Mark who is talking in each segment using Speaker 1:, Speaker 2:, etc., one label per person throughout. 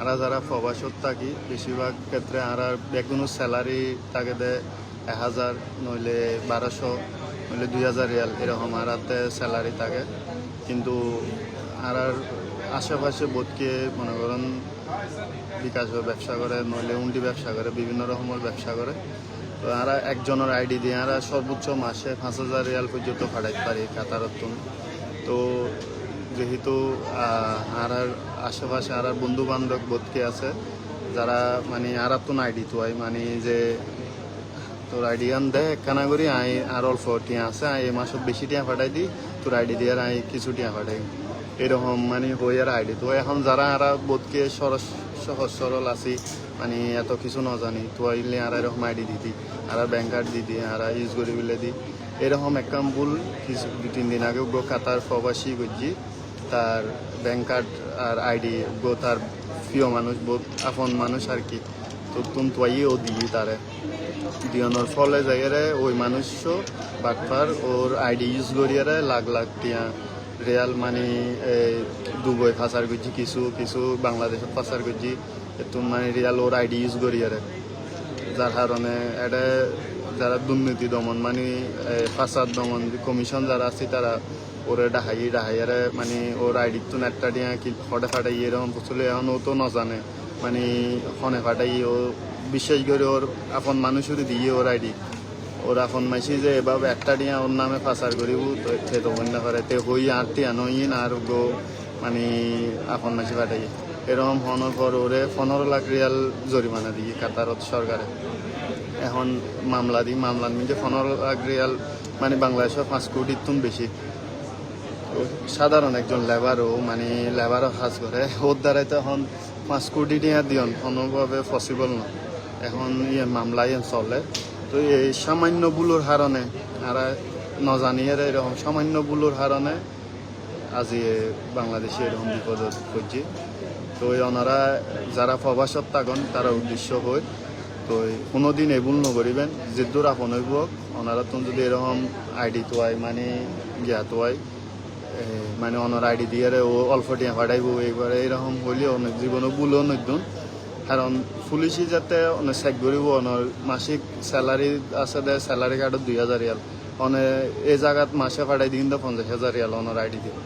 Speaker 1: আরা যারা প্রবাসত থাকি, বেশিরভাগ ক্ষেত্রে আর বেগুনো স্যালারি তাকে দেয় এক হাজার নইলে বারোশো, নইলে দুই হাজার রিয়াল, এরকম আর হাতে স্যালারি থাকে। কিন্তু আর আশেপাশে বোধকে মনে করেন বিকাশ ব্যবসা করে, নইলে উন্ডি ব্যবসা করে, বিভিন্ন রকমের ব্যবসা করে। তো আর একজনের আইডি দিয়ে আর সর্বোচ্চ মাসে পাঁচ হাজার রিয়াল পর্যন্ত ফাটাইতে পারি কাতারত্তন তো যেহেতু আর আশেপাশে আর বন্ধু বান্ধব বোধকে আছে, যারা মানে আর তো তো হয় মানে যে তোর আইডি আন দে কানা করি, আই আর অল্প টিয়া আছে, আই এই মাসত বেশি টিয়া ফাটাই দি, তোর আইডি দিয়ে আর আই কিছু টিয়া ফাটাই এরকম মানে হই আর আইডি। তো এখন যারা আর বোধকে সরস, সহজ সরল আছি মানে এত কিছু ন জানি তো আইলে আর এরকম আইডি দিতি আর ব্যাংক কার্ড দিদি আর ইউজ করি বলে দি। এরকম একদম ভুল, কিছু দুই তিন দিন আগে কাতার প্রবাসী গজি তার ব্যাংক কার্ড আর আইডি গো তার প্রিয় মানুষ বহুত আপন মানুষ আর কি। তো তুম তোয়াই ও দিই তারে। দিয়নোর ফলে যাইয়ারে ওই মানুষও বাটপার ওর আইডি ইউজ করিয়ারে লাখ লাখ টিয়া রিয়াল মানে দুবই ফাঁসার করছি কিছু কিছু বাংলাদেশত ফাঁসার করছি তুমি মানে রিয়াল ওর আইডি ইউজ করিয়ারে। যার কারণে এটা যারা দুর্নীতি দমন মানে ফাসাদ দমন কমিশন যারা আছে, তারা ওরে ডাহাই ডাহাইয়ারে মানে ওর আইডি তো নেটটা দিয়া কি ফটে ফাটাই এরকম বসলে এখন ও তো নজানে। মানে ফনে ফাটাই ও, বিশেষ করে ওর আপন মানুষের দিয়ে ওর আইডি। ওর আপন মাইসি যে এভাবে একটা দিয়া ওর নামে ফাঁসার করিব, তো সে তো করে। তে হই আর টিয়া নইন আর গো মানে আপন মাইসি ফাটাই এরকম হওয়ার পর ওরে পনেরো লাখ রিয়াল জরিমানা দিয়ে কাতারত সরকারে। এখন মামলা দিই মামলার মধ্যে পনেরো লাখ রিয়াল মানে বাংলাদেশের পাঁচ কোটির তুন বেশি। সাধারণ একজন লেবারও মানে লেবারও কাজ করে। ওর দ্বারাই তো এখন পাঁচ কোটি টিয়া দিয়ন, কোনোভাবে পসিবল না। এখন ইয়ে মামলা ইয়ে চলে। তো এই সামান্য বুলোর হারণে আর নজানিয়ে এরকম সামান্য বুলোর হারণে আজি বাংলাদেশে এরকম বিপদ করছি তো এই ওনারা যারা প্রবাসত থাকেন, তারা উদ্দেশ্য হয় তো কোনো দিন এভুল নকরিবেন যেদূর আপন হইব ওনারা তো যদি এরকম আইডি তোয়াই মানে গিয়া তোয়াই মানে অনার আইডি দিয়ে ও অল্প টিয়া ফাটাইব এইবারে এরকম হইলে অনেক জীবনও বুলো নদুন। কারণ পুলিশি যাতে অনেক চেক করিব অনার মাসিক স্যালারি আছে দে স্যালারি কার্ডত দুই হাজার রিয়াল অনে এই জায়গাত মাসে ফাটাই দিন দে পঞ্চাশ হাজার রিয়াল অনার আইডি দিয়ে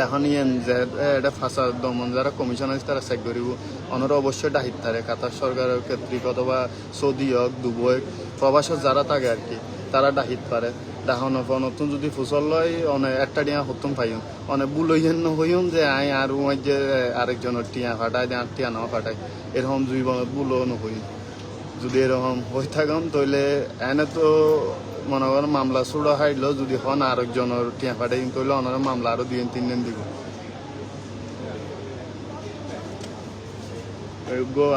Speaker 1: তখন ইয়েন যে এটা ফাঁসা দমন, যারা কমিশন আছে তারা চেক করিব অনর অবশ্যই ডাহিত থাকে কাতার সরকারের ক্ষেত্রিক অথবা সৌদি হোক, দুবই, প্রবাসত যারা থাকে আর কি, তারা ডাহিত পারে। ডাহন নতুন যদি ফুসল লয় অনেক একটা টিয়া হতুম পাইম অনেক বুল হইয়েন হইম যে, আই আর উমাই যে আরেকজনের টিয়া ফাটাই দিয়ে আর টিয়া না ফাটাই এরকম জীবনত বুলো নহইম যদি এরকম হয়ে থাকুন তাহলে এনে তো মনে করেন মামলা চুড়ো হাইলো যদি হন আরেকজনের টিয়া ফাটাই তাহলে ওনারা মামলা আরও দুই তিন দিন দিব।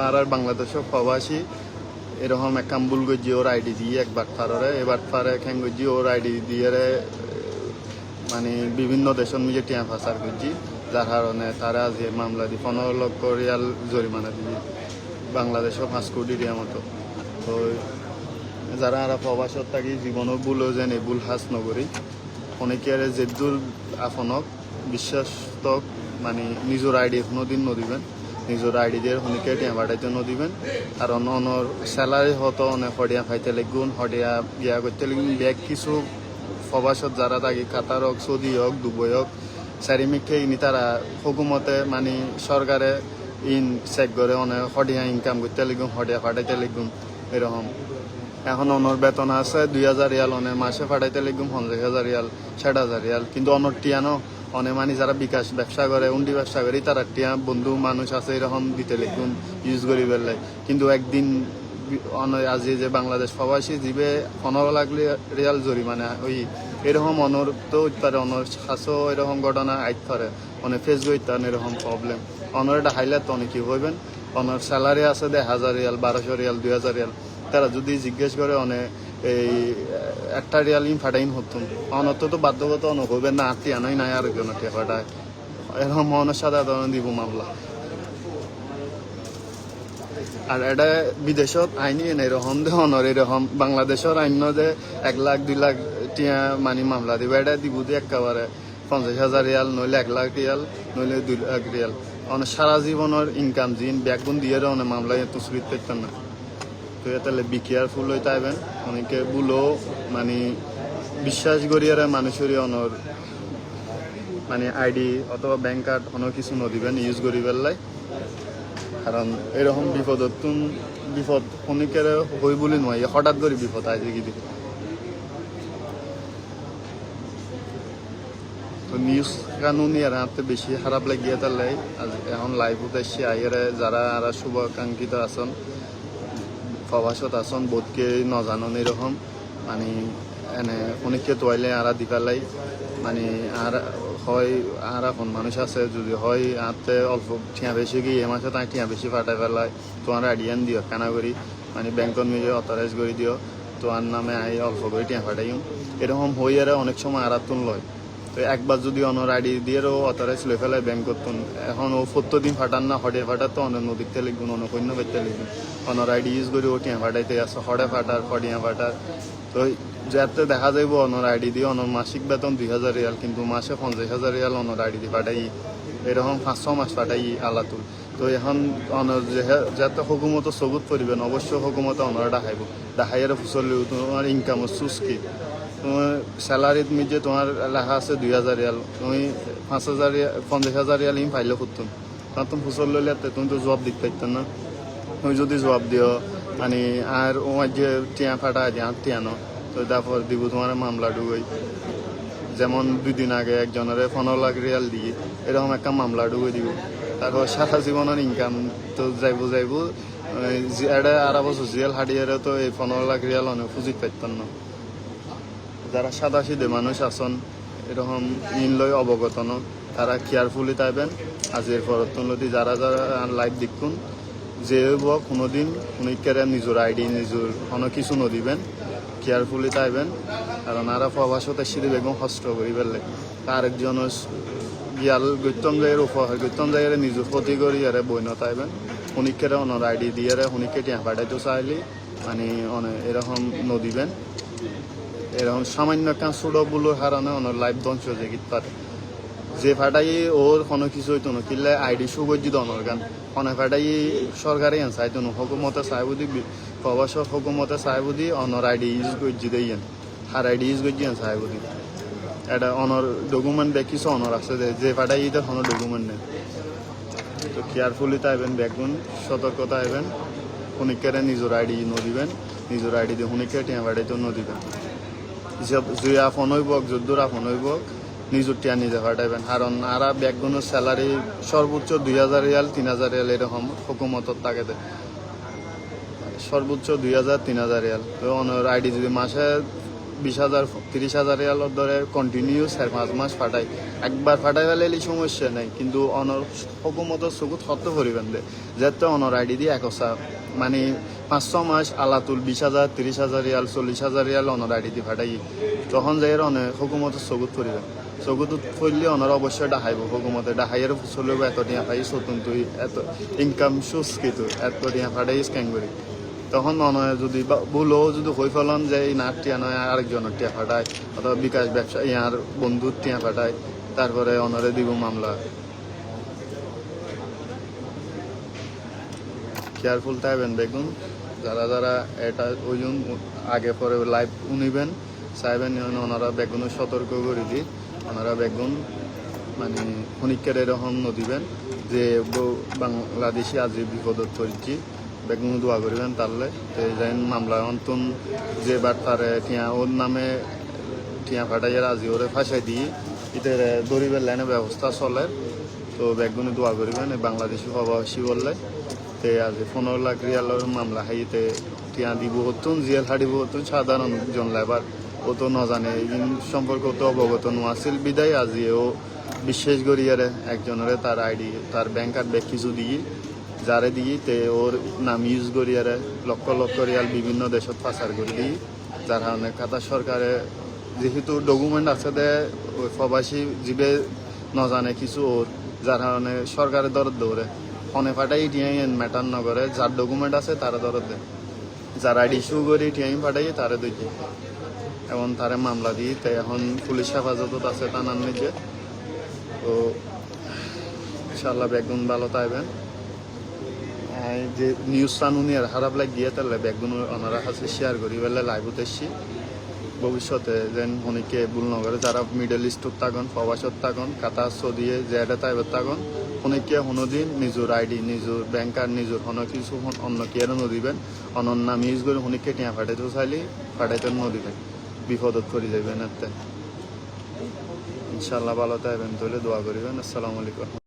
Speaker 1: আর আর বাংলাদেশের প্রবাসী, এরকম এক কাম্বুল গজি ওর আইডি দিয়ে একবার ফারে এবার ফারে খেং গজি ওর আইডি দিয়ে মানে বিভিন্ন দেশের নিজে টিয়া ফাঁসার গজি যার কারণে তারা আজ মামলা দিয়ে পনেরো লক্ষ রিয়াল জরিমানা দিয়ে বাংলাদেশও পাঁচ কোটি টিয়া মতো। তো যারা আর প্রবাসত থাকি জীবনও ভুলো যেন ভুল হাস নগরী অনেকে আর যেদূর আপনক বিশ্বাসতক মানে নিজের আইডি কোনোদিন নদিবেন নিজের আইডি দিয়ে টিয়া বাড়াইতে নদিবেন। কারণ অনর স্যালারি হতো অনেক হডিয়া খাইতে লাগুন হডিয়া বিয়া করতে লাগুন ব্যাগ কিছু প্রবাসত যারা থাকি কাতার হোক সৌদি হোক দুবই হোক চারিমিকে ইনি তারা হুকুমতে মানে সরকারে ইন চেক করে অনেক হডিয়া ইনকাম করতে লাগুন হডিয়া ফাটাইতে লাগুন এরকম এখন অনর বেতন আছে দুই হাজার রিয়াল, অনে মাসে ফাটাইতে লিখুম পঞ্চাশ হাজার রিয়াল, ষাট হাজার রিয়াল। কিন্তু অনর টিয়ানো, অনে মানে যারা বিকাশ ব্যবসা করে, উন্ডি ব্যবসা করে, তারা টিয়া বন্ধু মানুষ আছে এরকম দিতে লিখুন ইউজ করি বেলে কিন্তু একদিন আজি যে বাংলাদেশ প্রবাসী জীবে পনেরো লাগলে রিয়াল জরিমানা, ওই এরকম অনর তো ইত্যাদি অনর শাসও এরকম ঘটনা আইত করে অনেক ফেসবুক ইত্যাদি এরকম প্রবলেম অনর এটা হাইলে তো অনেক কি হইবেন? অনর স্যালারি আছে দে হাজার রিয়াল, বারোশো রিয়াল, দুই হাজার রিয়াল। তারা যদি জিজ্ঞেস করে, অনে, এই, একটা রিয়াল ইন ফাটাইন হতুন অনত তো বাধ্যগত অন, হইবে না আটটি আনাই নাই আর একজন ফাটায় এরকম অনেক সাধারণ দিব মামলা। আর এটা বিদেশত আইনি এনে এরকম দে অনর, এরকম বাংলাদেশের আইন যে এক লাখ, দুই লাখ টিয়া মানি মামলা দিব, এটা দিব দিয়ে একেবারে পঞ্চাশ হাজার রিয়াল নইলে এক লাখ রিয়াল নইলে দুই লাখ রিয়াল অনেক সারা জীবনের ইনকাম জিন ব্যাকগুন দিয়ে অনেক সুবিধ পেতাম না। তো তাহলে বি কেয়ারফুল হইতে পারবেন অনেকে বুলো মানে বিশ্বাস করিয়ার মানুষেরই অনর মানে আইডি অথবা ব্যাংক কার্ড অন্য কিছু নদিবেন ইউজ করি পেলাই কারণ এরকম বিপদত তুম বিপদ, অনেকের হই বলি নয়, হঠাৎ করে বিপদ আজ কি তো নিউজ কানুন ইয়ার হাতে বেশি খারাপ লাগিয়ে তাহলে এখন লাইভ উদ্দেশ্যে আইয়ারে যারা আর শুভাকাঙ্ক্ষিত আছেন প্রবাসত আছেন বোধকে নজানন এরকম মানে এনে অনেককে তোয়াইলে আরা দি পেলাই মানে আর হয় আর এখন মানুষ আছে, যদি হয়, আতে অল্প ঠিয়া বেশি গিয়ে এ মাসে তাই ঠিয়া বেশি ফাটাই পেলাই তোমার আইডিয়ান দিও কেনা করি মানে ব্যাংকত নিজে অথরাইজ করে দিও তোমার নামে আই অল্প করে টিয়া ফাটাইম এরকম হই আর অনেক সময় আরাতুন লয়। তো একবার যদি অনর আইডি দিয়েও অথরাইজ লই ফেলাই ব্যাংক করতুন। এখন ও সত্তর দিন ফাটান না, হডে ফাটার তো অন্য নদীতে লিখবেন অন্য কন্য বেতে লিখবেন অনর আইডি ইউজ করে, ও টিয়া ফাটাইতে আছে হডে ফাটার, ফডিয়া ফাটার। তো যাতে দেখা যাইব, অনর আইডি দিয়ে অনর মাসিক বেতন দুই হাজার রিয়াল, কিন্তু মাসে পঞ্চাশ হাজার রিয়াল অনর আইডি দিয়ে ফাটাই, এরকম পাঁচ ছ মাস ফাটাই আলাতুল। তো এখন অনর যাতে হুকুমত সবুত করিবেন অবশ্যই হুকুমতে অনর ডাহাইব ডাহাইয়ের ফুসলিও তোমার ইনকাম সুস কি তোমার স্যালারিত মিজে তোমার লেখা আছে দুই হাজার রিয়াল তুমি পাঁচ হাজার পঞ্চাশ হাজার রিয়াল ইম ফাইলে করতুন কারণ তুমি। ফুসল লইলে তুমি তো জবাব দিতে পারতেন না। তুমি যদি জবাব দিও মানে আর ও যে টিয়া ফাটা আছে আর টিয়া ন। তো তারপর দিব তোমার মামলা ডুবই যেমন দুই দিন আগে একজনের পনেরো লাখ রিয়াল দিয়ে, এরকম একটা মামলা ডুবে দিব। তারপর সারা জীবনের ইনকাম তো যাইব যাইব এটা আড়া বছর জিয়াল হাডিয়ারে তো এই পনেরো লাখ রিয়াল অনেক ফুজিত পাইতেন না। যারা সাদা সিধে মানুষ আছেন, এরকম ইনলয় অবগত ন তারা কেয়ারফুলি তাইবেন। আজির ফরতনলতি যারা যারা লাইভ দেখুন, যে হব কোনোদিন কোনিকেরে নিজের আইডি নিজের কোনো কিছু নদিবেন কেয়ারফুলি তাইবেন। কারণ আরা প্রবাসতে সিঁড়ি বেগম হস্ত করি পেলে আরেকজন গিয়াল গৈতম জায়গার উপহার গৈতম জায়গায় নিজের ক্ষতি করি আরে বইন তাইবেন। শুনিকেরে অনর আইডি দিয়ে শুনিকে টিয়া পাঠাইতে চাইলে মানে এরকম নদিবেন। এরকম সামান্য কাজ ছোট বুলোর হারানে অনেক লাইফ ধ্বংস হয়ে গিয়ে পারে যে ফাটাই ওর কোনো কিছু হইতো না কিনলে আইডি সুগজ্জি দনর গান। অনেক ফাটাই সরকারি আন চাইতো না হকুমতে চাই বুদ্ধি প্রবাস হকুমতে চাই বুদ্ধি, অনর আইডি ইউজ গজ্জি দেইয়েন হার আইডি ইউজ আন চাই বুদ্ধি। এটা অনর ডকুমেন্ট দেখিস অনর আছে যে ফাটাই ইতে কোনো ডকুমেন্ট নেই। তো কেয়ারফুলি তাইবেন ব্যাগুন সতর্কতা আইবেন। শুনিকেরে নিজের আইডি নদিবেন নিজের আইডি দিয়ে শুনিকে টিয়া বাড়িতে নদিবেন জুই আফন হইব যদ্দুর আফন হইব নিজের টিয়া নিজে ফাটাইবেন কারণ আরা ব্যাগগুলো স্যালারি সর্বোচ্চ দুই হাজার রিয়াল তিন হাজার রিয়াল এরকম হুকুমতর দেয় সর্বোচ্চ দুই হাজার তিন হাজার রিয়াল তো অনর আইডি যদি মাসে বিশ হাজার, তিরিশ হাজার রিয়ালর ধরে কন্টিনিউ চার, পাঁচ মাস ফাটাই। একবার ফাটাই ফেলে এই সমস্যা নাই, কিন্তু অনর হুকুমতর চকুত সত্য করিবেন দে যাতে অনর আইডি দিয়ে একসা মানে পাঁচ ছ মাস আলাতুল বিশ হাজার, তিরিশ হাজার রিয়াল, চল্লিশ হাজার রিয়াল অনর আইডি দিয়ে ফাটাই। তখন যাই অনে হুকুমতর চকুত করিবেন চকুত ফুললে অনর অবশ্যই ডাহাইব হুকুমতে ডাহাইয়ের চলিব, এত টিয়া ফাই, চতুন তুই, এত ইনকাম সুস কিন্তু এত টিয়া ফাটাই স্ক্যান করি তখন মনে হয় যদি ভুলও যদি হয়ে ফেলন যে এই নাট টিয়া নয় আরেকজনের টিয়া ফাটায়, অথবা বিকাশ ব্যবসা ইয়ার বন্ধুর টিয়া ফাটায় তারপরে অনরে দিব মামলা। কেয়ারফুল থাকবেন দেখুন যারা যারা এটা ওই আগে পরে লাইভ উনিবেন চাইবেন ওনারা বেগুন সতর্ক করে দিই ওনারা বেগুন মানে খনিকের এরকম নদিবেন, যে বাংলাদেশি আজি বিপদত পড়ছি বেগুন দোয়া করিবেন তাহলে যেন মামলা অন্তন যে বার তারে টিয়া, ওর নামে টিয়া ফাটাইয়ের আজি ওরে ফাঁসাই দিয়ে ইতে দরিবের লাইনে ব্যবস্থা চলে। তো বেগুনে দোয়া করিবেন বাংলাদেশি প্রবাসী বললে। তে আজি পনেরো লাখ রিয়ালের মামলা হাইতে টিয়া দিব হতুন জিয়াল হাডিব হতুন, সাধারণ জন লেবার। ও তো নজানে ইন সম্পর্কে তো অবগত নোয়াছিল বিদায় আজি ও বিশেষ করিয়ারে একজনের তার আইডি, তার ব্যাংক কার্ড ব্যাগ কিছু দিয়ে যারে দিয়ে তে ওর নাম ইউজ করিয়ারে লক্ষ লক্ষ রিয়াল বিভিন্ন দেশত পাচার করে দিই যার কারণে কাতা সরকারে যেহেতু ডকুমেন্ট আছে দে প্রবাসী জীবে নজানে কিছু ওর। যার কারণে সরকারের দরদ দৌড়ে ফোনে ফাটাই টিয়াই ম্যাটার নগরে যার ডকুমেন্ট আছে তারা দরদ দেয় যার আইডি ইস্যু করি টিয়াই ফাটাই তারে দেখি এখন তারে মামলা দিই তাই এখন পুলিশ হেফাজতত আছে তানার নিজে। তো ইনশাল্লাহ বেগুন ভালো তাইবেন যে নিউজ সানুনি আর খারাপ লাগিয়ে তাহলে বেগুন ওনারা কাছে শেয়ার করি, বলে লাইভত এসছি। ভবিষ্যতে যেন অনেকে ভুল নগরে যারা মিডল ইস্টত থাকুন প্রবাসত থাকুন কাতার সৌদিয়ে জেডে তাইবত থাকুন অনেকে হনদিন নিজের আইডি নিজের ব্যাংকার নিজের হন কিছু অন্য কি আর নদিবেন অনন্য নাম ইউজ করে অনেকে টিয়া ফাটাইতে চাইলে ফাটাইতে নদিবেন বিপদত করে যাবেন এতে। ইনশাল্লাহ ভালো থাকবেন, তাহলে দোয়া করিবেন। আসসালামু আলাইকুম।